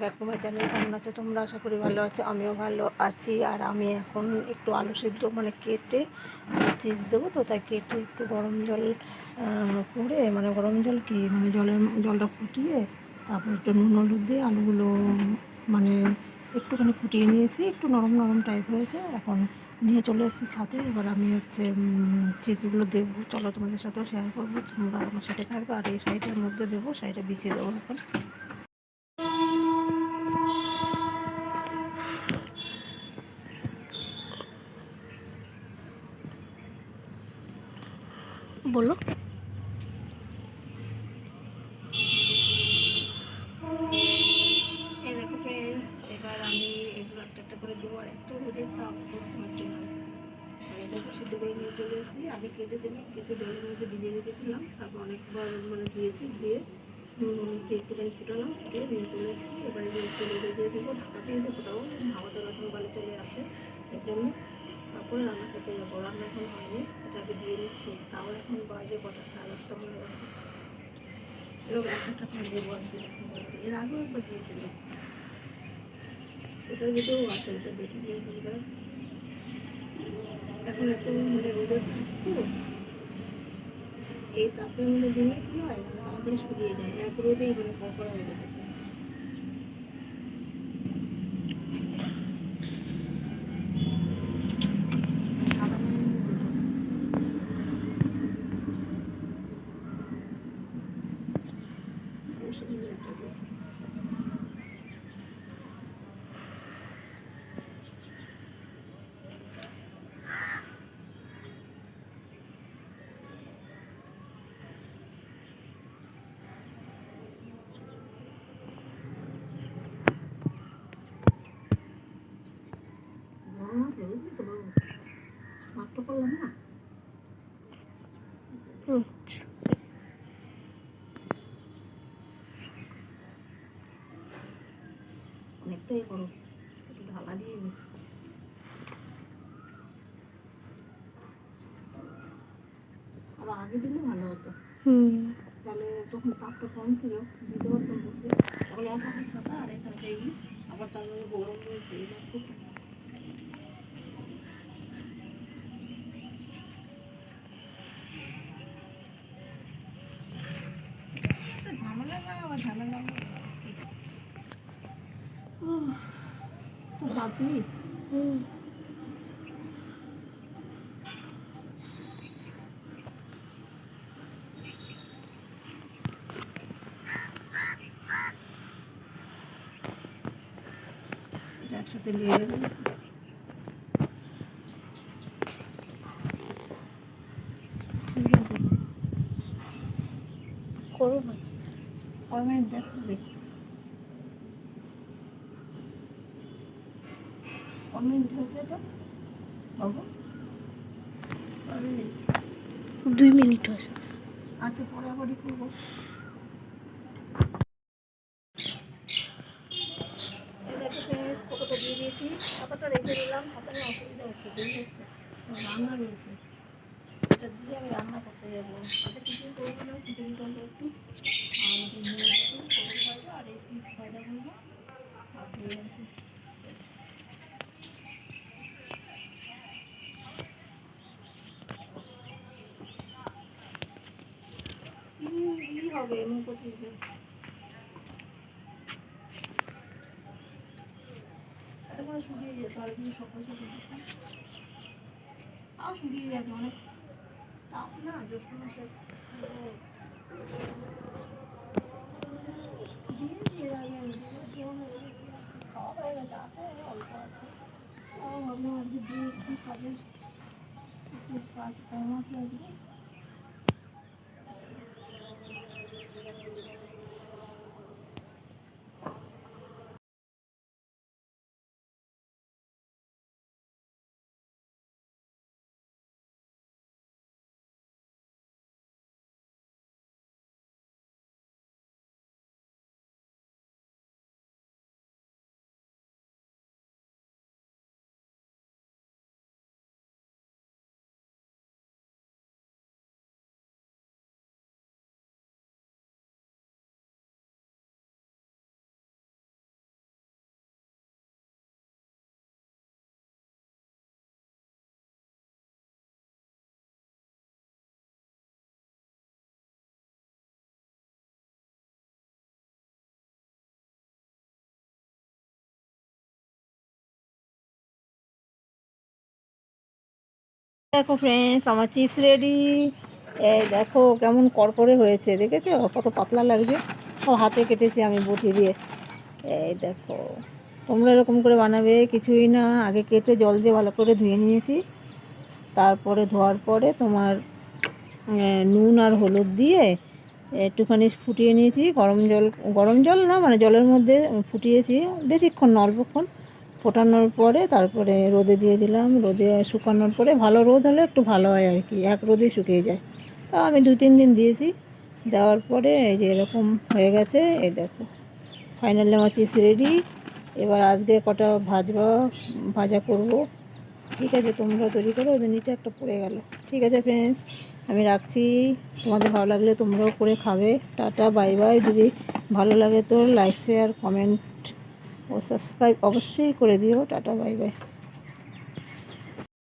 ভাই চ্যানেল কেমন আছো? তোমরা আশা করি ভালো আছো, আমিও ভালো আছি। আর আমি এখন একটু আলু সিদ্ধ মানে কেটে চিপস দেবো তো, তাই কেটে একটু গরম জল করে মানে গরম জল কি মানে জলের জলটা ফুটিয়ে তারপর একটু নুন হলুদ দিয়ে আলুগুলো মানে একটুখানি ফুটিয়ে নিয়েছি, একটু নরম নরম টাইপ হয়েছে। এখন নিয়ে চলে এসেছি ছাদে। এবার আমি হচ্ছে চিপসগুলো দেবো। চলো তোমাদের সাথেও শেয়ার করব, তোমরা আমার সাথে থাকবে। আর এই শাড়িটার মধ্যে দেবো, শাড়িটা বিছিয়ে দেবো এখন। বলো। দেখো এবার আমি এগুলো একটা একটা করে দেবো। আর একটু বুঝতে পারছি না। সিদ্ধ করে চলে এসেছি। আগে কেটেছিলাম, কেটে মধ্যে তারপর অনেকবার মানে দিয়েছি, দিয়ে একটুখানি ফুটালাম নিয়ে চলে এসেছি। এবারে একটু দিয়ে দেবো তাও চলে আসে। এর জন্য তারপরে রান্না করতে যাব। রান্না এখন হয়নি, এটাকে দিয়ে নিচ্ছি। তাও এখন বাজে কটা সাড়ে দশটা মনে হচ্ছে। এরকম এক একটা করে দেবো এর আগেও একবার দিয়েছিলাম এটার ভিতরেও আছে, এটা দেখি দিয়ে দুবার এখন এত মানে রোদের তো এই তাপের মধ্যে দিলে কি হয়? মানে তাড়াতাড়ি শুকিয়ে যায়। এক রোদেই মানে পকড়া হয়ে যায় সাদা মনে হয় যে বসে নিয়ে একটা দিয়ে। গরম আছে বুঝলি তো বাবু মাত্র করলাম না অনেকটাই বড় একটু ঢালা দিয়ে আরও আগে দিলে ভালো হতো হুম। তাহলে তখন তাপটা কম ছিল দিতে পারতাম বসে এখন এক হাতে আর হাতে আবার তার মধ্যে গরম রয়েছে এই তো হুম। একসাথে নিয়ে ঠিক আছে। করো কয় মিনিট দেখো দেখ। মিনিট হয়েছে এটা বাবু? মিনিট দুই মিনিট আছে আচ্ছা আবারই করব। কতটা দিয়ে দিয়েছি। ছাতাটা রেখে দিলাম নিয়ে অসুবিধা হচ্ছে দেরি হচ্ছে। রান্না রয়েছে। এটা দিয়ে আমি রান্না করতে যাব। এটা কিছু করব না খিচুড়ি করব একটু। আর একটু আর এই চিপস ভাজা করব। আর হয়ে গেছে ব্যাস। কি হবে মুখ চিজে এত করে শুকিয়ে যেত আর সকাল সকাল। তাও শুকিয়ে যাবে অনেক। তাপ না, জ্যৈষ্ঠ মাসে দিয়েছি, এর আগে খাওয়া হয়ে গেছে আছে, অল্প আছে। তাও ভাবলাম আজকে দিয়ে একটু কাজ কম আছে আজকে। দেখো ফ্রেন্ডস আমার চিপস রেডি এই দেখো কেমন করকরে হয়েছে, দেখেছ? কত পাতলা লাগছে। সব হাতে কেটেছি আমি বটি দিয়ে। এই দেখো, তোমরা এরকম করে বানাবে, কিছুই না। আগে কেটে জল দিয়ে ভালো করে ধুয়ে নিয়েছি। তারপরে ধোয়ার পরে তোমার নুন আর হলুদ দিয়ে একটুখানি ফুটিয়ে নিয়েছি। গরম জল গরম জল না মানে জলের মধ্যে ফুটিয়েছি। বেশিক্ষণ অল্পক্ষণ। ফোটানোর পরে তারপরে রোদে দিয়ে দিলাম। রোদে শুকানোর পরে ভালো রোদ হলে একটু ভালো হয় আর কি। এক রোদে শুকিয়ে যায়। তা আমি দু তিন দিন দিয়েছি। দেওয়ার পরে এই যে এরকম হয়ে গেছে, এই দেখো। ফাইনালি আমার চিপস রেডি এবার আজকে কটা ভাজবা, ভাজা করব। ঠিক আছে, তোমরা তৈরি করো। ওদের নিচে একটা পড়ে গেল। ঠিক আছে ফ্রেন্ডস আমি রাখছি। তোমাদের ভালো লাগলে তোমরাও করে খাবে। টাটা বাই বাই যদি ভালো লাগে তো লাইক শেয়ার কমেন্ট ও সাবস্ক্রাইব অবশ্যই করে দিও। Tata bye bye